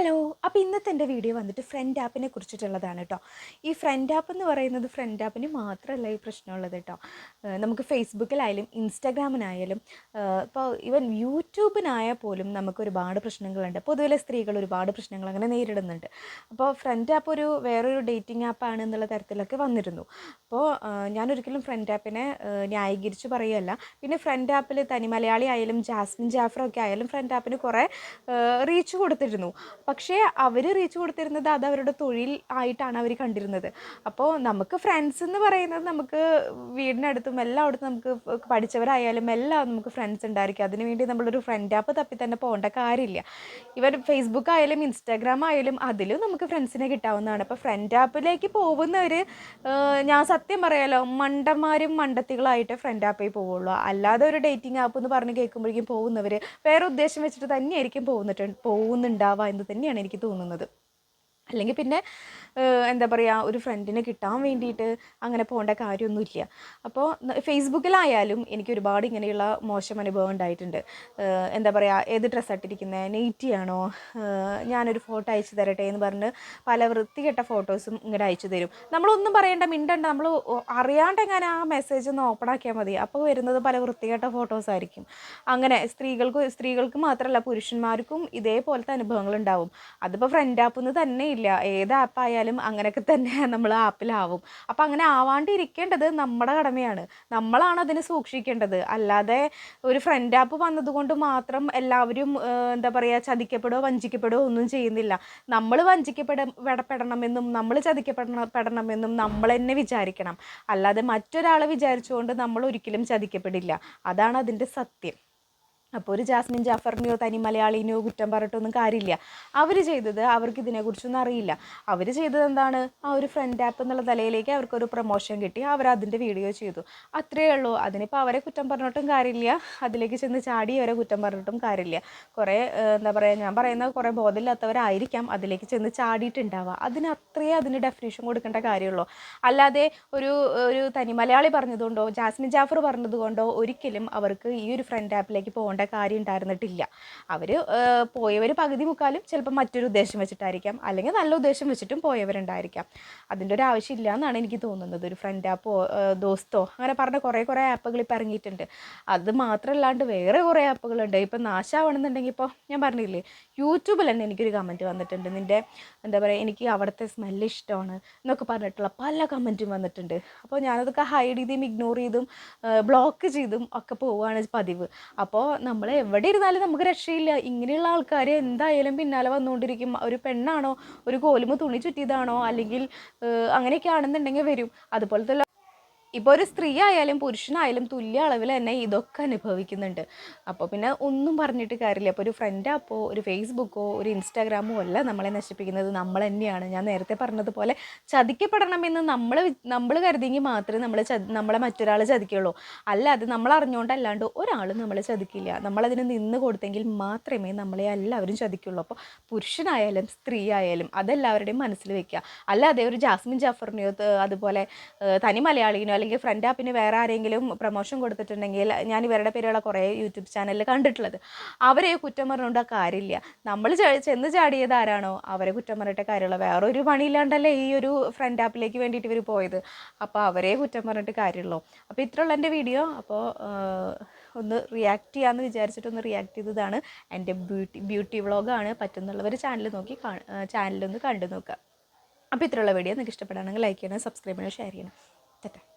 Hello അപ്പോൾ ഇന്നത്തെ എന്റെ വീഡിയോ വന്നിട്ട് ഫ്രണ്ട് ആപ്പിനെ കുറിച്ചിട്ടുള്ളതാണ് കേട്ടോ ഈ ഫ്രണ്ട് ആപ്പ് എന്ന് പറയുന്നത് ഫ്രണ്ട് ആപ്പിന് മാത്രമല്ല ഈ പ്രശ്നമുള്ളത് കേട്ടോ നമുക്ക് ഫേസ്ബുക്കിലായാലും ഇൻസ്റ്റാഗ്രാമിനായാലും ഇപ്പോൾ ഈവൻ യൂട്യൂബിനായാൽ പോലും നമുക്ക് ഒരുപാട് പ്രശ്നങ്ങളുണ്ട്. പൊതുവിലെ സ്ത്രീകൾ ഒരുപാട് പ്രശ്നങ്ങൾ അങ്ങനെ നേരിടുന്നുണ്ട്. അപ്പോൾ ഫ്രണ്ട് ആപ്പ് ഒരു വേറൊരു ഡേറ്റിംഗ് ആപ്പാണ് എന്നുള്ള തരത്തിലൊക്കെ വന്നിരുന്നു. അപ്പോൾ ഞാനൊരിക്കലും ഫ്രണ്ട് ആപ്പിനെ ന്യായീകരിച്ച് പറയുകയല്ല. പിന്നെ ഫ്രണ്ട് ആപ്പിൽ തനി മലയാളി ആയാലും ജാസ്മിൻ ജാഫറൊക്കെ ആയാലും ഫ്രണ്ട് ആപ്പിന് കുറേ റീച്ച് കൊടുത്തിരുന്നു. പക്ഷേ അവർ റീച്ച് കൊടുത്തിരുന്നത് അത് അവരുടെ തൊഴിൽ ആയിട്ടാണ് അവർ കണ്ടിരുന്നത്. അപ്പോൾ നമുക്ക് ഫ്രണ്ട്സ് എന്ന് പറയുന്നത് നമുക്ക് വീടിനടുത്തും എല്ലായിടത്തും നമുക്ക് പഠിച്ചവരായാലും എല്ലാം നമുക്ക് ഫ്രണ്ട്സ് ഉണ്ടായിരിക്കും. അതിനുവേണ്ടി നമ്മളൊരു ഫ്രണ്ട് ആപ്പ് തപ്പി തന്നെ പോകേണ്ട കാര്യമില്ല. ഇവർ ഫേസ്ബുക്ക് ആയാലും ഇൻസ്റ്റാഗ്രാം ആയാലും അതിലും നമുക്ക് ഫ്രണ്ട്സിനെ കിട്ടാവുന്നതാണ്. അപ്പോൾ ഫ്രണ്ട് ആപ്പിലേക്ക് പോകുന്നവർ ഞാൻ സത്യം പറയാലോ മണ്ടന്മാരും മണ്ടത്തികളായിട്ട് ഫ്രണ്ട് ആപ്പിൽ പോവുള്ളൂ. അല്ലാതെ ഒരു ഡേറ്റിംഗ് ആപ്പ് എന്ന് പറഞ്ഞ് കേൾക്കുമ്പോഴേക്കും പോകുന്നവർ വേറെ ഉദ്ദേശം വെച്ചിട്ട് തന്നെയായിരിക്കും പോകുന്നിട്ട് പോകുന്നുണ്ടാവുക എന്ന് തന്നെയാണ് എനിക്ക് തോന്നുന്നത്. അല്ലെങ്കിൽ പിന്നെ എന്താ പറയുക ഒരു ഫ്രണ്ടിനെ കിട്ടാൻ വേണ്ടിയിട്ട് അങ്ങനെ പോകേണ്ട കാര്യമൊന്നുമില്ല. അപ്പോൾ ഫേസ്ബുക്കിലായാലും എനിക്ക് ഒരുപാട് ഇങ്ങനെയുള്ള മോശം അനുഭവം ഉണ്ടായിട്ടുണ്ട്. എന്താ പറയുക ഏത് ഡ്രസ്സ് ഇട്ടിരിക്കുന്നത് നെയ്റ്റി ആണോ ഏഹ് ഞാനൊരു ഫോട്ടോ അയച്ചു തരട്ടെ എന്ന് പറഞ്ഞ് പല വൃത്തികെട്ട ഫോട്ടോസും ഇങ്ങോട്ട് അയച്ചു തരും. നമ്മളൊന്നും പറയേണ്ട മിണ്ടണ്ട നമ്മൾ അറിയാണ്ട് എങ്ങനെ ആ മെസ്സേജ് ഒന്ന് ഓപ്പൺ ആക്കിയാൽ മതി. അപ്പോൾ വരുന്നത് പല വൃത്തികെട്ട ഫോട്ടോസ് ആയിരിക്കും. അങ്ങനെ സ്ത്രീകൾക്ക് സ്ത്രീകൾക്ക് മാത്രമല്ല പുരുഷന്മാർക്കും ഇതേപോലത്തെ അനുഭവങ്ങൾ ഉണ്ടാവും. അതിപ്പോൾ ഫ്രണ്ട് ആപ്പ് തന്നെ ഇല്ല ഏത് ആപ്പായാലും അങ്ങനെയൊക്കെ തന്നെ നമ്മൾ ആപ്പിലാവും. അപ്പം അങ്ങനെ ആവാണ്ടിരിക്കേണ്ടത് നമ്മുടെ കടമയാണ്. നമ്മളാണ് അതിന് സൂക്ഷിക്കേണ്ടത്. അല്ലാതെ ഒരു ഫ്രണ്ട് ആപ്പ് വന്നതുകൊണ്ട് മാത്രം എല്ലാവരും എന്താ പറയുക ചതിക്കപ്പെടുകയോ വഞ്ചിക്കപ്പെടുകയോ ഒന്നും ചെയ്യുന്നില്ല. നമ്മൾ വഞ്ചിക്കപ്പെട പെട- പെടണമെന്നും നമ്മൾ ചതിക്കപ്പെടണം പെടണമെന്നും നമ്മൾ തന്നെ വിചാരിക്കണം. അല്ലാതെ മറ്റൊരാളെ വിചാരിച്ചുകൊണ്ട് നമ്മൾ ഒരിക്കലും ചതിക്കപ്പെടില്ല. അതാണ് അതിന്റെ സത്യം. അപ്പോൾ ഒരു ജാസ്മിൻ ജാഫറിനെയോ തനി മലയാളിനെയോ കുറ്റം പറഞ്ഞിട്ടൊന്നും കാര്യമില്ല. അവർ ചെയ്തത് അവർക്ക് ഇതിനെക്കുറിച്ചൊന്നും അറിയില്ല. അവർ ചെയ്തത് എന്താണ്? ആ ഒരു ഫ്രണ്ട് ആപ്പ് എന്നുള്ള നിലയിലേക്ക് അവർക്കൊരു പ്രൊമോഷൻ കിട്ടി. അവർ അതിന്റെ വീഡിയോ ചെയ്തു. അത്രയേ ഉള്ളൂ. അതിനിപ്പോൾ അവരെ കുറ്റം പറഞ്ഞിട്ടും കാര്യമില്ല. അതിലേക്ക് ചെന്ന് ചാടി അവരെ കുറ്റം പറഞ്ഞിട്ടും കാര്യമില്ല. കുറേ എന്താ പറയുക ഞാൻ പറയുന്ന കുറേ ബോധമില്ലാത്തവരായിരിക്കാം അതിലേക്ക് ചെന്ന് ചാടിയിട്ടുണ്ടാവുക. അതിന് അത്രയേ അതിന് ഡെഫിനേഷൻ കൊടുക്കേണ്ട കാര്യമുള്ളൂ. അല്ലാതെ ഒരു ഒരു തനി മലയാളി പറഞ്ഞതുകൊണ്ടോ ജാസ്മിൻ ജാഫർ പറഞ്ഞതുകൊണ്ടോ ഒരിക്കലും അവർക്ക് ഈ ഒരു ഫ്രണ്ട് ആപ്പിലേക്ക് പോകേണ്ട കാര്യം ഉണ്ടായിരുന്നിട്ടില്ല. അവർ പോയവർ പകുതി മുക്കാലും ചിലപ്പോൾ മറ്റൊരു ഉദ്ദേശം വെച്ചിട്ടായിരിക്കാം. അല്ലെങ്കിൽ നല്ല ഉദ്ദേശം വെച്ചിട്ടും പോയവരുണ്ടായിരിക്കാം. അതിന്റെ ഒരു ആവശ്യമില്ല എന്നാണ് എനിക്ക് തോന്നുന്നത്. ഒരു ഫ്രണ്ട് ആപ്പോ ദോസ്തോ അങ്ങനെ പറഞ്ഞ കുറേ കുറേ ആപ്പുകൾ ഇപ്പോൾ ഇറങ്ങിയിട്ടുണ്ട്. അത് മാത്രമല്ലാണ്ട് വേറെ കുറേ ആപ്പുകളുണ്ട് ഇപ്പം നാശാവണമെന്നുണ്ടെങ്കിൽ ഇപ്പോൾ ഞാൻ പറഞ്ഞില്ലേ യൂട്യൂബിൽ തന്നെ എനിക്കൊരു കമന്റ് വന്നിട്ടുണ്ട്. നിന്റെ എന്താ പറയുക എനിക്ക് അവിടുത്തെ സ്മെല്ല് ഇഷ്ടമാണ് എന്നൊക്കെ പറഞ്ഞിട്ടുള്ള പല കമന്റും വന്നിട്ടുണ്ട്. അപ്പോൾ ഞാനതൊക്കെ ഹൈഡ് ചെയ്തും ഇഗ്നോർ ചെയ്തും ബ്ലോക്ക് ചെയ്തും ഒക്കെ പോവുകയാണ് പതിവ്. അപ്പോൾ നമ്മൾ എവിടെ ഇരുന്നാലും നമുക്ക് രക്ഷയില്ല. ഇങ്ങനെയുള്ള ആൾക്കാർ എന്തായാലും പിന്നാലെ വന്നുകൊണ്ടിരിക്കും. ഒരു പെണ്ണാണോ? ഒരു കോലുമ തുണി ചുറ്റിയതാണോ? അല്ലെങ്കിൽ അങ്ങനെയൊക്കെ ആണെന്നുണ്ടെങ്കിൽ വരും. അതുപോലത്തെ ഇപ്പോൾ ഒരു സ്ത്രീ ആയാലും പുരുഷനായാലും തുല്യ അളവിൽ തന്നെ ഇതൊക്കെ അനുഭവിക്കുന്നുണ്ട്. അപ്പോൾ പിന്നെ ഒന്നും പറഞ്ഞിട്ട് കാര്യമില്ല. അപ്പോൾ ഒരു ഫ്രണ്ട് ആപ്പോ ഒരു ഫേസ്ബുക്കോ ഒരു ഇൻസ്റ്റാഗ്രാമോ അല്ല നമ്മളെ നശിപ്പിക്കുന്നത്. നമ്മൾ തന്നെയാണ്. ഞാൻ നേരത്തെ പറഞ്ഞതുപോലെ ചതിക്കപ്പെടണമെന്ന് നമ്മൾ നമ്മൾ കരുതിയെങ്കിൽ മാത്രമേ നമ്മൾ നമ്മളെ മറ്റൊരാൾ ചതിക്കുള്ളൂ. അത് നമ്മൾ അറിഞ്ഞുകൊണ്ടല്ലാണ്ട് ഒരാളും നമ്മളെ ചതിക്കില്ല. നമ്മളതിന് നിന്ന് കൊടുത്തെങ്കിൽ മാത്രമേ നമ്മളെ എല്ലാവരും ചതിക്കുള്ളൂ. അപ്പോൾ പുരുഷനായാലും സ്ത്രീ ആയാലും അതെല്ലാവരുടെയും മനസ്സിൽ വെക്കുക. അല്ലാതെ ഒരു ജാസ്മിൻ ജാഫറിനെയോ അതുപോലെ തനി മലയാളിനോ അല്ലെങ്കിൽ ഫ്രണ്ട് ആപ്പിന് വേറെ ആരെങ്കിലും പ്രൊമോഷൻ കൊടുത്തിട്ടുണ്ടെങ്കിൽ ഞാൻ ഇവരുടെ പേരുള്ള കുറേ യൂട്യൂബ് ചാനലിൽ കണ്ടിട്ടുള്ളത്. അവരെ കുറ്റം പറഞ്ഞുകൊണ്ട് കാര്യമില്ല. നമ്മൾ ചെന്ന് ചാടിയത് ആരാണോ? അവരെ കുറ്റം പറഞ്ഞിട്ട് കാര്യമുള്ള വേറെ ഒരു പണിയില്ലാണ്ടല്ലേ ഈ ഒരു ഫ്രണ്ട് ആപ്പിലേക്ക് വേണ്ടിയിട്ട് ഇവർ പോയത്. അപ്പോൾ അവരെ കുറ്റം പറഞ്ഞിട്ട് കാര്യമുള്ളൂ അപ്പോൾ ഇത്രയുള്ള എന്റെ വീഡിയോ അപ്പോൾ ഒന്ന് റിയാക്ട് ചെയ്യാമെന്ന് വിചാരിച്ചിട്ടൊന്ന് റിയാക്ട് ചെയ്തതാണ് എന്റെ ബ്യൂട്ടി ബ്യൂട്ടി വ്ളോഗാണ് പറ്റുന്നുള്ളവർ ചാനൽ നോക്കി ചാനലൊന്ന് കണ്ടു നോക്കുക. അപ്പോൾ ഇത്രയുള്ള വീഡിയോ നിങ്ങൾക്ക് ഇഷ്ടപ്പെടുകയാണെങ്കിൽ ലൈക്ക് ചെയ്യണം സബ്സ്ക്രൈബ് ചെയ്യണം ഷെയർ ചെയ്യണം. തെറ്റാ